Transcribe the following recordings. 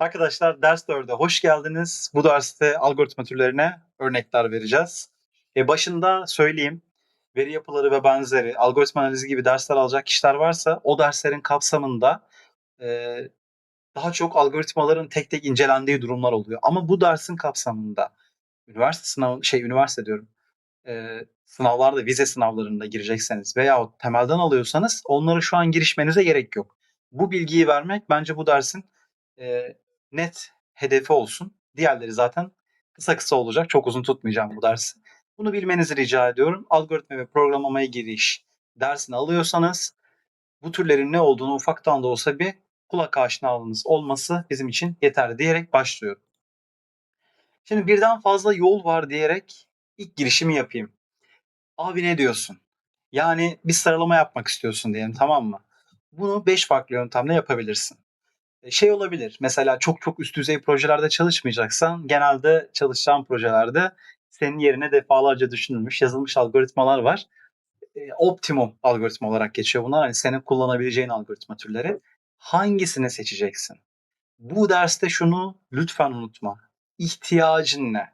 Arkadaşlar ders 4'e hoş geldiniz. Bu derste algoritma türlerine örnekler vereceğiz. E başında söyleyeyim, veri yapıları ve benzeri, algoritma analizi gibi dersler alacak kişiler varsa o derslerin kapsamında e, daha çok algoritmaların tek tek incelendiği durumlar oluyor. Ama bu dersin kapsamında üniversite sınavı, şey üniversite diyorum, e, sınavlarda, vize sınavlarında girecekseniz veya temelden alıyorsanız onlara şu an girişmenize gerek yok. Bu bilgiyi vermek bence bu dersin e, net hedefi olsun. Diğerleri zaten kısa kısa olacak. Çok uzun tutmayacağım bu dersi. Bunu bilmenizi rica ediyorum. Algoritma ve programlamaya giriş dersini alıyorsanız bu türlerin ne olduğunu ufaktan da olsa bir kulak aşinalığınız olması bizim için yeterli diyerek başlıyorum. Şimdi birden fazla yol var diyerek ilk girişimi yapayım. Abi ne diyorsun? Yani bir sıralama yapmak istiyorsun diyelim tamam mı? Bunu 5 farklı yöntemle yapabilirsin. Şey olabilir. Mesela çok çok üst düzey projelerde çalışmayacaksan genelde çalışacağın projelerde senin yerine defalarca düşünülmüş, yazılmış algoritmalar var. E, optimum algoritma olarak geçiyor bunlar. Hani senin kullanabileceğin algoritma türleri. Hangisini seçeceksin? Bu derste şunu lütfen unutma. İhtiyacın ne?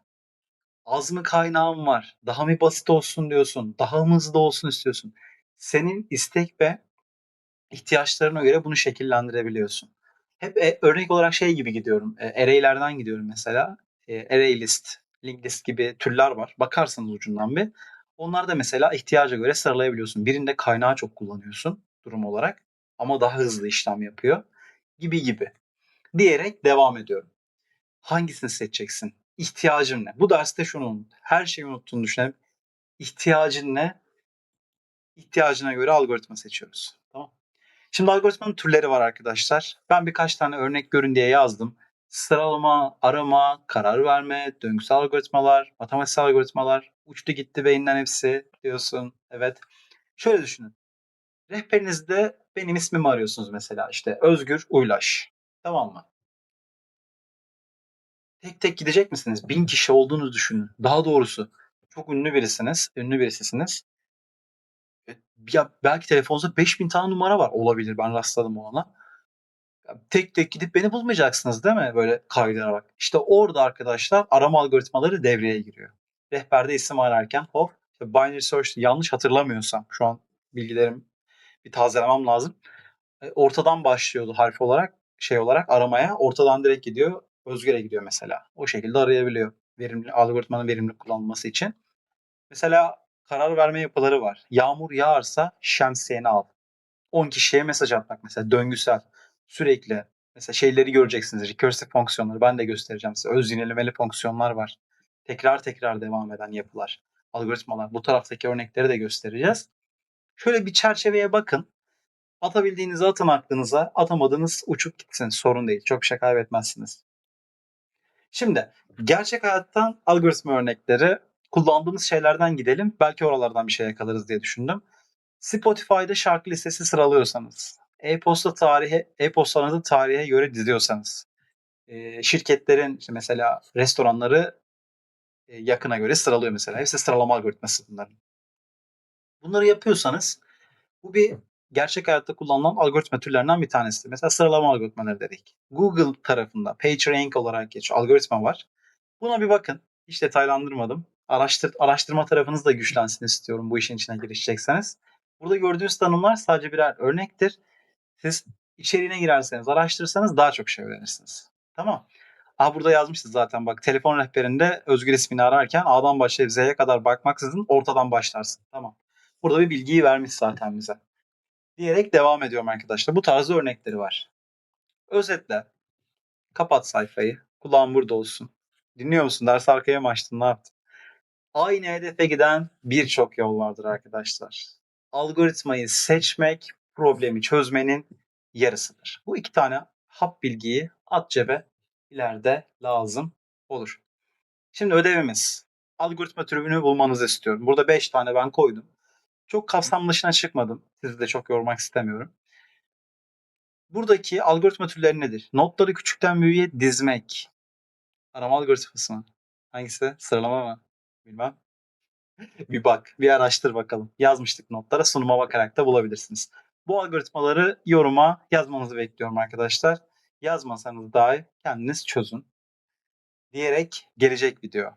Az mı kaynağın var? Daha mı basit olsun diyorsun? Daha mı hızlı olsun istiyorsun? Senin istek ve ihtiyaçlarına göre bunu şekillendirebiliyorsun. Hep e, örnek olarak şey gibi gidiyorum. E, array'lerden gidiyorum mesela. E, array list, gibi türler var. Bakarsanız ucundan bir. Onlar da mesela ihtiyaca göre sıralayabiliyorsun. Birinde kaynağı çok kullanıyorsun durum olarak ama daha hızlı işlem yapıyor gibi gibi diyerek devam ediyorum. Hangisini seçeceksin? İhtiyacın ne? Bu derste şunu unut. Her şeyi unuttuğunu düşünelim. İhtiyacın ne? İhtiyacına göre algoritma seçiyoruz. Şimdi algoritmanın türleri var arkadaşlar. Ben birkaç tane örnek görün diye yazdım. Sıralama, arama, karar verme, döngüsel algoritmalar, matematiksel algoritmalar. Uçtu gitti beyinden hepsi diyorsun. Evet. Şöyle düşünün. Rehberinizde benim ismimi arıyorsunuz mesela. İşte Özgür Uylaş. Tamam mı? Tek tek gidecek misiniz? Bin kişi olduğunu düşünün. Daha doğrusu çok ünlü birisiniz. Ünlü birisisiniz. Ya belki telefonunuzda 5000 tane numara var. Olabilir. Ben rastladım ona. Tek tek gidip beni bulmayacaksınız değil mi? Böyle kaydırarak. İşte orada arkadaşlar arama algoritmaları devreye giriyor. Rehberde isim ararken hop binary search yanlış hatırlamıyorsam şu an bilgilerim bir tazelemem lazım. E, ortadan başlıyordu harf olarak şey olarak aramaya. Ortadan direkt gidiyor. Özgür'e gidiyor mesela. O şekilde arayabiliyor. Verimli algoritmanın verimli kullanılması için. Mesela karar verme yapıları var. Yağmur yağarsa şemsiyeni al. 10 kişiye mesaj atmak mesela döngüsel. Sürekli mesela şeyleri göreceksiniz. Recursive fonksiyonları ben de göstereceğim size. Öz yinelemeli fonksiyonlar var. Tekrar tekrar devam eden yapılar, algoritmalar. Bu taraftaki örnekleri de göstereceğiz. Şöyle bir çerçeveye bakın. Atabildiğinizi atın aklınıza. Atamadığınız uçup gitsin. Sorun değil. Çok bir şey kaybetmezsiniz. Şimdi gerçek hayattan algoritma örnekleri kullandığımız şeylerden gidelim. Belki oralardan bir şey yakalarız diye düşündüm. Spotify'da şarkı listesi sıralıyorsanız, e-posta tarihe, e-postalarınızı tarihe göre diziyorsanız, e, şirketlerin mesela restoranları e, yakına göre sıralıyor mesela. Hepsi sıralama algoritması bunların. Bunları yapıyorsanız bu bir gerçek hayatta kullanılan algoritma türlerinden bir tanesi. Mesela sıralama algoritmaları dedik. Google tarafında PageRank olarak geçiyor algoritma var. Buna bir bakın. Hiç detaylandırmadım. Araştır, araştırma tarafınız da güçlensin istiyorum bu işin içine girişecekseniz. Burada gördüğünüz tanımlar sadece birer örnektir. Siz içeriğine girerseniz, araştırırsanız daha çok şey öğrenirsiniz. Tamam. Aa burada yazmıştı zaten bak telefon rehberinde Özgür ismini ararken A'dan başlayıp Z'ye kadar bakmaksızın ortadan başlarsın. Tamam. Burada bir bilgiyi vermiş zaten bize. Diyerek devam ediyorum arkadaşlar. Bu tarzda örnekleri var. Özetle. Kapat sayfayı. Kulağın burada olsun. Dinliyor musun? Ders arkaya mı açtın? Ne yaptın? Aynı hedefe giden birçok yol vardır arkadaşlar. Algoritmayı seçmek problemi çözmenin yarısıdır. Bu iki tane hap bilgiyi at cebe ileride lazım olur. Şimdi ödevimiz. Algoritma türünü bulmanızı istiyorum. Burada 5 tane ben koydum. Çok kapsam dışına çıkmadım. Sizi de çok yormak istemiyorum. Buradaki algoritma türleri nedir? Notları küçükten büyüğe dizmek. Arama algoritması mı? Hangisi? Sıralama mı? Bilmem. bir bak, bir araştır bakalım. Yazmıştık notlara, sunuma bakarak da bulabilirsiniz. Bu algoritmaları yoruma yazmanızı bekliyorum arkadaşlar. Yazmasanız dahi kendiniz çözün diyerek gelecek video.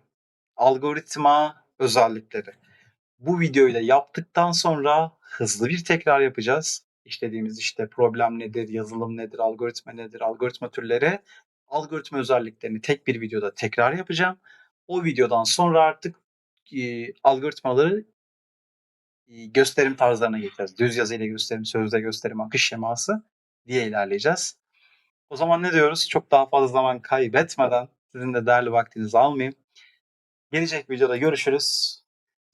Algoritma özellikleri. Bu videoyu da yaptıktan sonra hızlı bir tekrar yapacağız. İşlediğimiz işte problem nedir, yazılım nedir, algoritma nedir, algoritma türleri, algoritma özelliklerini tek bir videoda tekrar yapacağım. O videodan sonra artık e, algoritmaları e, gösterim tarzlarına geçeceğiz. Düz yazı ile gösterim, sözde gösterim, akış şeması diye ilerleyeceğiz. O zaman ne diyoruz? Çok daha fazla zaman kaybetmeden sizin de değerli vaktinizi almayayım. Gelecek videoda görüşürüz.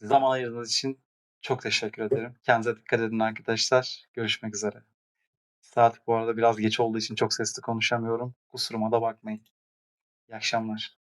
Zaman ayırdığınız için çok teşekkür ederim. Kendinize dikkat edin arkadaşlar. Görüşmek üzere. Saat bu arada biraz geç olduğu için çok sesli konuşamıyorum. Kusuruma da bakmayın. İyi akşamlar.